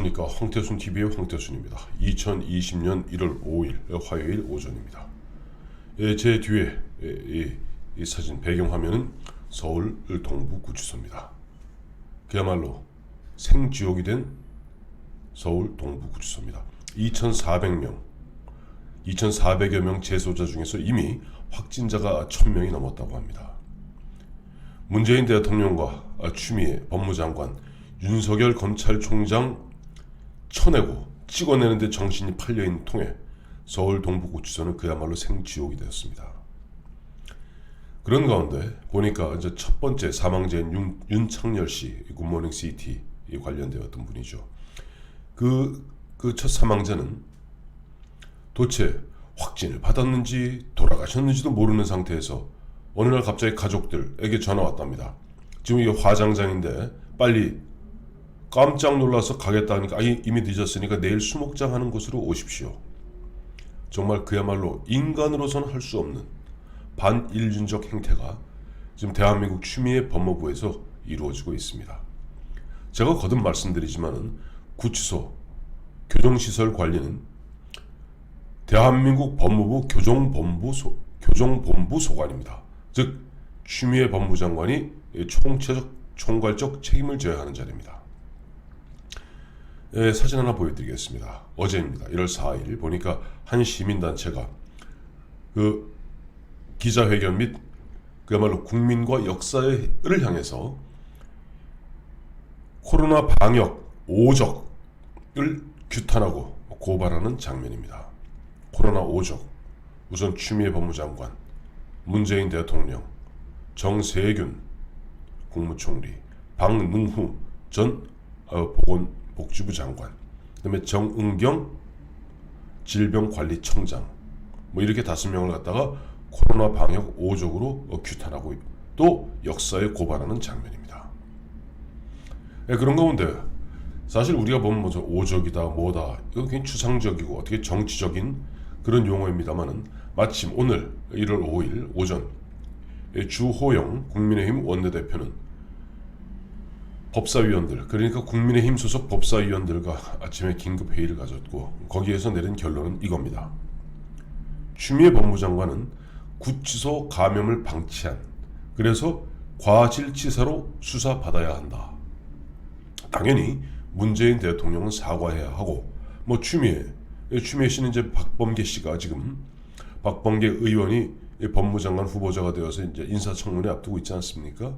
안녕하십니까 황태순 TV의 황태순입니다. 2020년 1월 5일 화요일 오전입니다. 예, 제 뒤에 예, 이, 이 사진 배경 화면은 서울 동부 구치소입니다. 그야말로 생지옥이 된 서울 동부 구치소입니다. 2,400명, 2,400여 명 재소자 중에서 이미 확진자가 1,000명이 넘었다고 합니다. 문재인 대통령과 추미애 법무장관, 윤석열 검찰총장 쳐내고 찍어내는데 정신이 팔려있는 통에 서울 동부구치소는 그야말로 생지옥이 되었습니다. 그런 가운데 보니까 이제 첫 번째 사망자인 윤, 윤창열 씨, 굿모닝 시티 관련되었던 분이죠. 그, 그 첫 사망자는 도대체 확진을 받았는지 돌아가셨는지도 모르는 상태에서 어느 날 갑자기 가족들에게 전화 왔답니다. 지금 이게 화장장인데 빨리 깜짝 놀라서 가겠다 하니까 아, 이미 늦었으니까 내일 수목장 하는 곳으로 오십시오. 정말 그야말로 인간으로서는 할수 없는 반인륜적 행태가 지금 대한민국 추미애 법무부에서 이루어지고 있습니다. 제가 거듭 말씀드리지만은 구치소 교정시설 관리는 대한민국 법무부 교정본부 소, 교정본부 소관입니다. 즉 추미애 법무장관이 총체적 총괄적 책임을 져야 하는 자리입니다. 예, 사진 하나 보여드리겠습니다. 어제입니다. 1월 4일 보니까 한 시민단체가 그 기자회견 및 그야말로 국민과 역사를 향해서 코로나 방역 오적을 규탄하고 고발하는 장면입니다. 코로나 오적 우선 추미애 법무장관, 문재인 대통령, 정세균 국무총리, 박능후 전 어, 보건 복지부 장관, 그다음에 정은경 질병관리청장, 뭐 이렇게 다섯 명을 갖다가 코로나 방역 오적으로 어, 규탄하고 또 역사에 고발하는 장면입니다. 예, 그런 가운데 사실 우리가 보면 뭐 오적이다 뭐다 이거 굉장히 추상적이고 어떻게 정치적인 그런 용어입니다만은 마침 오늘 1월 5일 오전 예, 주호영 국민의힘 원내대표는 법사위원들 그러니까 국민의힘 소속 법사위원들과 아침에 긴급 회의를 가졌고 거기에서 내린 결론은 이겁니다. 추미애 법무장관은 구치소 감염을 방치한 그래서 과실치사로 수사받아야 한다. 당연히 문재인 대통령은 사과해야 하고 뭐 추미애 추미애 씨는 이제 박범계 씨가 지금 박범계 의원이 법무장관 후보자가 되어서 이제 인사청문회 앞두고 있지 않습니까?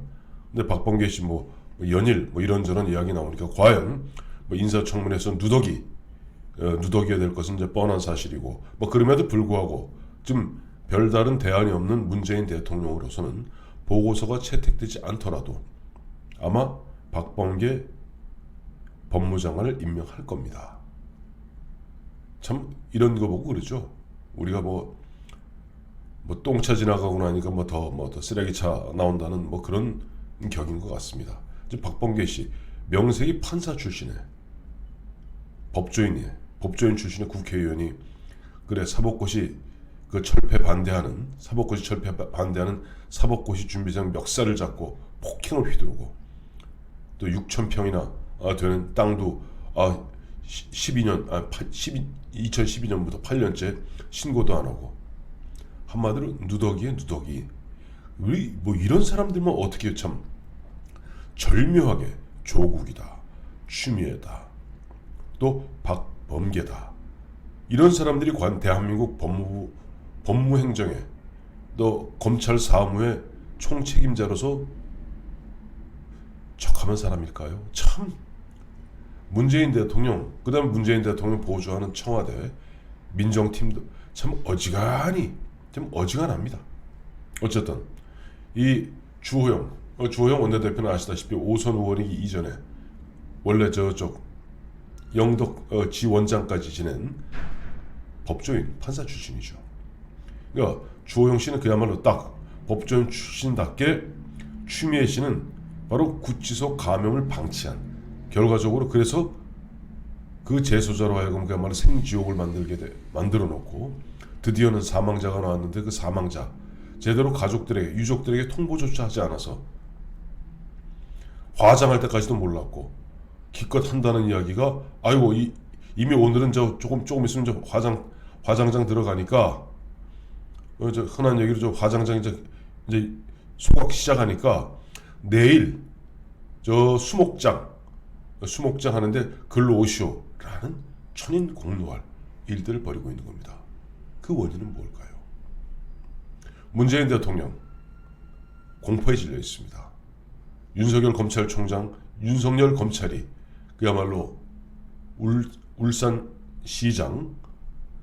근데 박범계 씨뭐 연일 뭐 이런저런 이야기 나오니까 과연 뭐 인사청문회에서 누더기 어, 누더기가 될 것은 이제 뻔한 사실이고 뭐 그럼에도 불구하고 좀 별다른 대안이 없는 문재인 대통령으로서는 보고서가 채택되지 않더라도 아마 박범계 법무장관을 임명할 겁니다. 참 이런 거 보고 그러죠. 우리가 뭐, 뭐 똥차 지나가고 나니까 뭐 더뭐더 쓰레기차 나온다는 뭐 그런 격인 것 같습니다. 박범계 씨 명색이 판사 출신에. 법조인이에 법조인 출신의 국회의원이 그래 사법고시 그 철폐 반대하는 사법고시 철폐 반대하는 사법고시 준비생 멱살을 잡고 폭행을 휘두르고 또 6천 평이나 아, 되는 땅도 아 12년 아 12, 2012년부터 8년째 신고도 안 하고. 한마디로 누더기에 누더기. 우리 뭐 이런 사람들만 어떻게 참 절묘하게 조국이다 추미애다 또 박범계다 이런 사람들이 관 대한민국 법무부 법무행정에 또 검찰 사무의 총책임자로서 척하면 사람일까요? 참 문재인 대통령 그다음 문재인 대통령 보조하는 청와대 민정팀도 참 어지간히 좀 어지간합니다. 어쨌든 이 주호영 어, 주호영 원내대표는 아시다시피 오선 의원이기 이전에 원래 저쪽 영덕 어, 지 원장까지 지낸 법조인 판사 출신이죠. 그러니까 주호영 씨는 그야말로 딱 법조인 출신답게 추미애 씨는 바로 구치소 감염을 방치한 결과적으로 그래서 그 재소자로 하여금 그야말로 생지옥을 만들게 돼 만들어 놓고 드디어는 사망자가 나왔는데 그 사망자 제대로 가족들에게 유족들에게 통보조차 하지 않아서 화장할 때까지도 몰랐고 기껏 한다는 이야기가 아이고 이, 이미 오늘은 저 조금 조금 있으면 저 화장 화장장 들어가니까 어, 저 흔한 얘기로 저 화장장 이제 이제 소각 시작하니까 내일 저 수목장 수목장 하는데 글로 오시오라는 천인 공노할 일들을 벌이고 있는 겁니다. 그 원인은 뭘까요? 문재인 대통령 공포에 질려 있습니다. 윤석열 검찰총장, 윤석열 검찰이 그야말로 울, 울산 시장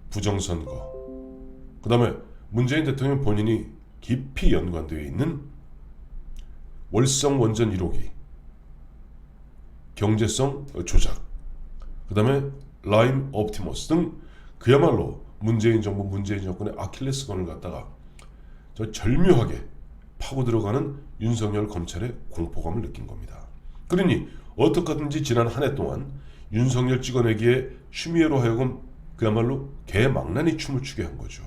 부정선거, 그 다음에 문재인 대통령 본인이 깊이 연관되어 있는 월성 원전 1호기, 경제성 조작, 그 다음에 라임 옵티머스 등 그야말로 문재인 정부, 문재인 정권의 아킬레스건을 갖다가 저 절묘하게 파고 들어가는 윤석열 검찰의 공포감을 느낀 겁니다. 그러니 어떻게든지 지난 한 해 동안 윤석열 찍어내기에 추미애로 하여금 그야말로 개망나니 춤을 추게 한 거죠.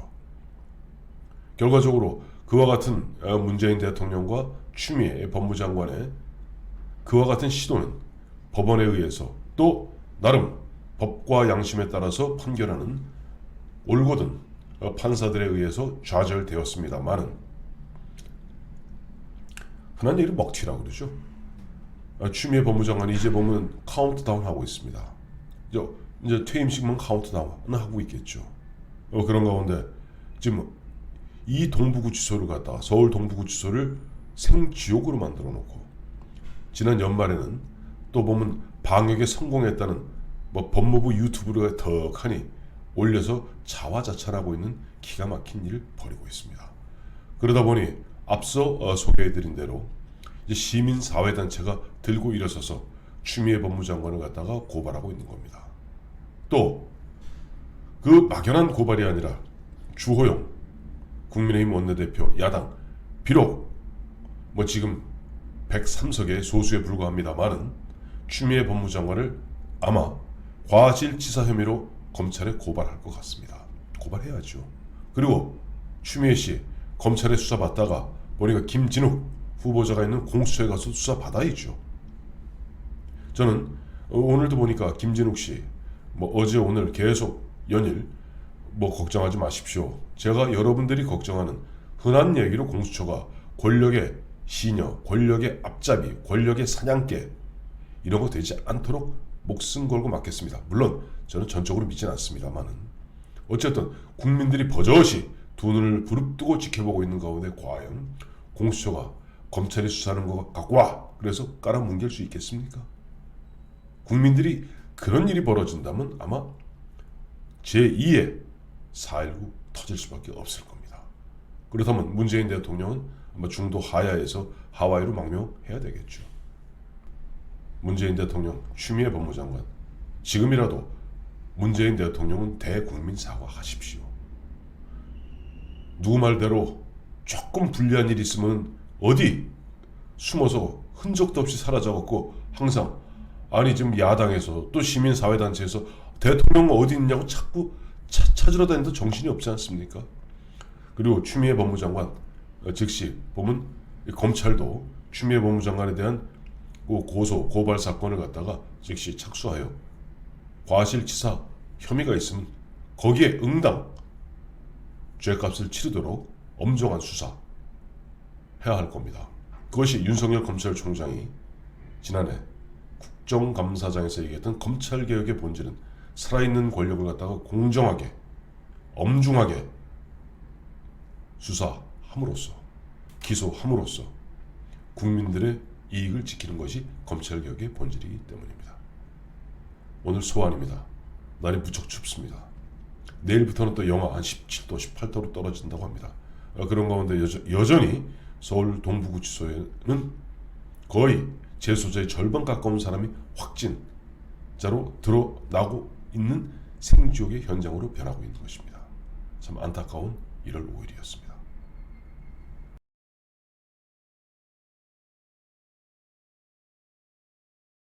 결과적으로 그와 같은 어, 문재인 대통령과 추미애 법무장관의 그와 같은 시도는 법원에 의해서 또 나름 법과 양심에 따라서 판결하는 올곧은 어, 판사들에 의해서 좌절되었습니다만은 흔한 얘기를 먹튀라고 그러죠. 아, 추미애 법무장관이 이제 보면 카운트다운 하고 있습니다. 이제, 이제 퇴임식만 카운트다운 하고 있겠죠. 어, 그런 가운데 지금 이 동부구치소를 갖다가 서울 동부구치소를 생지옥으로 만들어 놓고 지난 연말에는 또 보면 방역에 성공했다는 뭐 법무부 유튜브를 덕하니 올려서 자화자찬하고 있는 기가 막힌 일을 벌이고 있습니다. 그러다 보니 앞서 어, 소개해드린 대로 이제 시민 사회 단체가 들고 일어서서 추미애 법무장관을 갖다가 고발하고 있는 겁니다. 또 그 막연한 고발이 아니라 주호영 국민의힘 원내대표 야당 비록 뭐 지금 103석의 소수에 불과합니다만은 추미애 법무장관을 아마 과실치사 혐의로 검찰에 고발할 것 같습니다. 고발해야죠. 그리고 추미애 씨 검찰에 수사 받다가 보니까 김진욱 후보자가 있는 공수처에 가서 수사 받아야죠. 저는 오늘도 보니까 김진욱 씨 뭐 어제 오늘 계속 연일 뭐 걱정하지 마십시오. 제가 여러분들이 걱정하는 흔한 얘기로 공수처가 권력의 시녀, 권력의 앞잡이, 권력의 사냥개 이런 거 되지 않도록 목숨 걸고 맡겠습니다. 물론 저는 전적으로 믿지는 않습니다만은 어쨌든 국민들이 버젓이 두 눈을 부릅뜨고 지켜보고 있는 가운데 과연 공수처가 검찰이 수사하는 것 갖고 와 그래서 깔아뭉갤 수 있겠습니까? 국민들이 그런 일이 벌어진다면 아마 제2의 4.19 터질 수밖에 없을 겁니다. 그렇다면 문재인 대통령은 아마 중도 하야에서 하와이로 망명해야 되겠죠. 문재인 대통령, 추미애 법무장관, 지금이라도 문재인 대통령은 대국민 사과하십시오. 누구 말대로 조금 불리한 일이 있으면 어디 숨어서 흔적도 없이 사라져갖고 항상 아니 지금 야당에서 또 시민사회단체에서 대통령 어디 있냐고 자꾸 차- 찾으러 다니는데 정신이 없지 않습니까? 그리고 추미애 법무장관 어, 즉시 보면 이 검찰도 추미애 법무장관에 대한 그 고소 고발 사건을 갖다가 즉시 착수하여 과실치사 혐의가 있으면 거기에 응당 죄값을 치르도록 엄정한 수사 해야 할 겁니다. 그것이 윤석열 검찰총장이 지난해 국정감사장에서 얘기했던 검찰 개혁의 본질은 살아있는 권력을 갖다가 공정하게 엄중하게 수사함으로써 기소함으로써 국민들의 이익을 지키는 것이 검찰 개혁의 본질이기 때문입니다. 오늘 소환입니다. 날이 무척 춥습니다. 내일부터는 또 영하 한 17도, 18도로 떨어진다고 합니다. 어, 그런 가운데 여전, 여전 히 서울 동부구치소에는 거의 재소자의 절반 가까운 사람이 확진자로 드러나고 있는 생지옥의 현장으로 변하고 있는 것입니다. 참 안타까운 1월 5일이었습니다.